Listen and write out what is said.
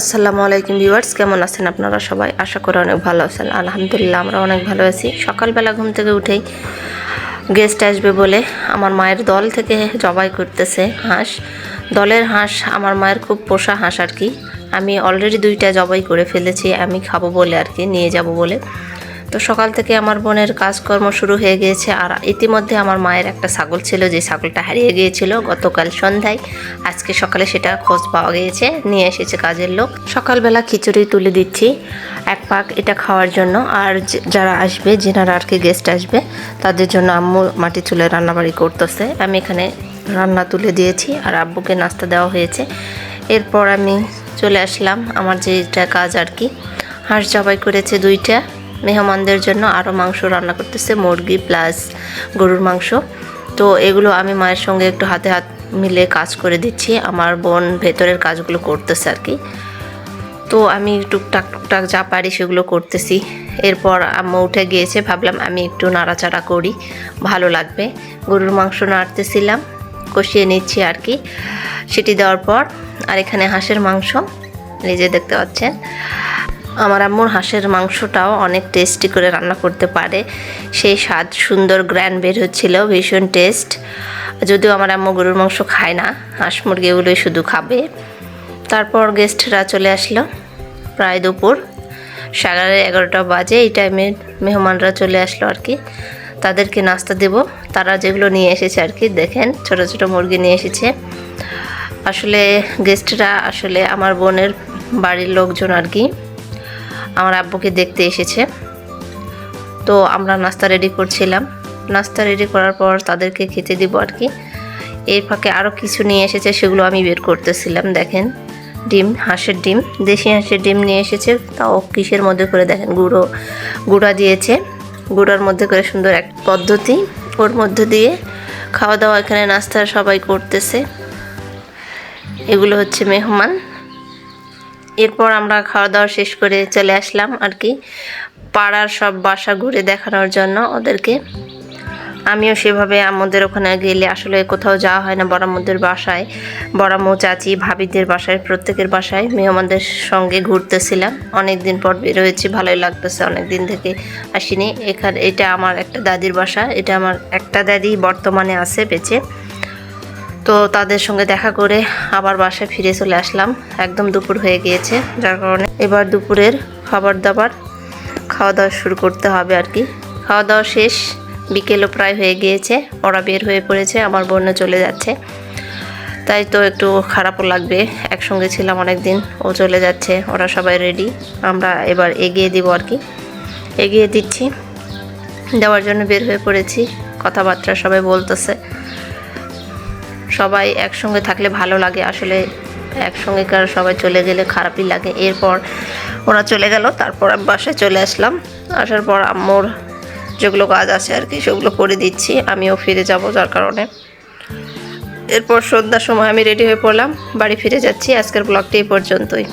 আসসালামু আলাইকুম ভিউয়ার্স, কেমন আছেন আপনারা সবাই? আশা করি অনেক ভালো আছেন। আলহামদুলিল্লাহ, আমরা অনেক ভালো আছি। সকালবেলা ঘুম থেকে উঠেই গেস্ট আসবে বলে আমার মায়ের দল থেকে জবাই করতেছে হাঁস। দলের হাঁস, আমার মায়ের খুব পোষা হাঁস আর কি। আমি অলরেডি দুইটা জবাই করে ফেলেছি, আমি খাব বলে আর কি, নিয়ে যাব বলে। তো সকাল থেকে আমার বোনের কাজকর্ম শুরু হয়ে গিয়েছে আর ইতিমধ্যে আমার মায়ের একটা ছাগল ছিল, যে ছাগলটা হারিয়ে গিয়েছিল গতকাল সন্ধ্যায়। আজকে সকালে সেটা খোঁজ পাওয়া গিয়েছে, নিয়ে এসেছে কাজের লোক। সকালবেলা খিচুড়ি তুলে দিচ্ছি এক পাক এটা খাওয়ার জন্য। আর যারা আসবে, যেনারা আর কি গেস্ট আসবে, তাদের জন্য আম্মু মাটি চুলে রান্নাবাড়ি করতেছে। আমি এখানে রান্না তুলে দিয়েছি আর আব্বুকে নাস্তা দেওয়া হয়েছে। এরপর আমি চলে আসলাম আমার যেটা কাজ আর কি। হাঁস জবাই করেছে দুইটা। মেহমানদের জন্য আরও মাংস রান্না করতেছে, মুরগি প্লাস গরুর মাংস। তো এগুলো আমি মায়ের সঙ্গে একটু হাতে হাত মিলে কাজ করে দিচ্ছি, আমার বোন ভেতরের কাজগুলো করতেছে আর কি তো আমি টুকটাক টুকটাক যা পারি সেগুলো করতেছি। এরপর আম্মু উঠে গিয়েছে, ভাবলাম আমি একটু নাড়াচাড়া করি, ভালো লাগবে। গরুর মাংস নাড়তেছিলাম, কষিয়ে নিচ্ছি আর কি সেটি দেওয়ার পর আর এখানে হাঁসের মাংস নিজে দেখতে পাচ্ছেন। আমার আম্মুর হাঁসের মাংসটাও অনেক টেস্টি করে রান্না করতে পারে। সেই স্বাদ সুন্দর গ্র্যান্ড বের হচ্ছিল, ভীষণ টেস্ট যদিও আমার আম্মু গরুর মাংস খায় না, হাঁস মুরগি এগুলোই শুধু খাবে। তারপর গেস্টরা চলে আসলো, প্রায় দুপুর। সাড়ে এগারোটা বাজে, এই টাইমে মেহমানরা চলে আসলো আর কি। তাদেরকে নাস্তা দেব। তারা যেগুলো নিয়ে এসেছে আর কি, দেখেন, ছোট ছোট মুরগি নিয়ে এসেছে। আসলে গেস্টরা আসলে আমার বোনের বাড়ির লোকজন আর কি। আমার আব্বুকে দেখতে এসেছে। তো আমরা নাস্তা রেডি করছিলাম। নাস্তা রেডি করার পর তাদেরকে খেতে দিব আর কি। এর ফাঁকে আরও কিছু নিয়ে এসেছে, সেগুলো আমি বের করতেছিলাম, দেখেন। ডিম, হাঁসের ডিম, দেশি হাঁসের ডিম নিয়ে এসেছে। তাও কিসের মধ্যে করে দেখেন, গুঁড়ো, গুঁড়া দিয়েছে। গুঁড়ার মধ্যে করে সুন্দর এক পদ্ধতি। ওর মধ্যে দিয়ে খাওয়া দাওয়া এখানে নাস্তা সবাই করতেছে। এগুলো হচ্ছে মেহমান। এরপর আমরা খাওয়া দাওয়া শেষ করে চলে আসলাম আর কি পাড়ার সব বাসা ঘুরে দেখানোর জন্য ওদেরকে। আমিও সেভাবে আমাদের ওখানে গেলে আসলে কোথাও যাওয়া হয় না বড়ামুদের বাসায়। বড়ামু চাচি, ভাবিদের বাসায়, প্রত্যেকের বাসায় মেহমানদের সঙ্গে ঘুরতেছিলাম। অনেক দিন পর বের হয়েছি, ভালোই লাগতেছে অনেক দিন থেকে আসিনি। এখানে, এটা আমার একটা দাদির বাসা, এটা আমার একটা দাদি বর্তমানে আছে বেঁচে। তো তাদের সঙ্গে দেখা করে আবার বাসায় ফিরে চলে আসলাম। একদম দুপুর হয়ে গিয়েছে, যার কারণে এবার দুপুরের খাবার দাবার খাওয়া দাওয়া শুরু করতে হবে আর কি। খাওয়া দাওয়া শেষ, বিকেলও প্রায় হয়ে গিয়েছে, ওরা বের হয়ে পড়েছে, আমার বোনও চলে যাচ্ছে। তাই তো একটু খারাপও লাগবে, একসঙ্গে ছিলাম অনেক দিন ও চলে যাচ্ছে, ওরা সবাই রেডি আমরা এবার এগিয়ে দিব আর কি। এগিয়ে দিচ্ছি, দেওয়ার জন্য বের হয়ে পড়েছি, কথাবার্তা সবাই বলতেছে। সবাই একসঙ্গে থাকলে ভালো লাগে। আসলে একসঙ্গে কার সবাই চলে গেলে খারাপই লাগে। এরপর ওরা চলে গেল, তারপর আমি বাসায় চলে আসলাম। আসার পর আম্মুর যেগুলো কাজ আছে আর কি, সেগুলো করে দিচ্ছি। আমিও ফিরে যাব যার কারণে। এরপর সন্ধ্যার সময় আমি রেডি হয়ে পড়লাম, বাড়ি ফিরে যাচ্ছি। আজকের ব্লগটি এই পর্যন্তই।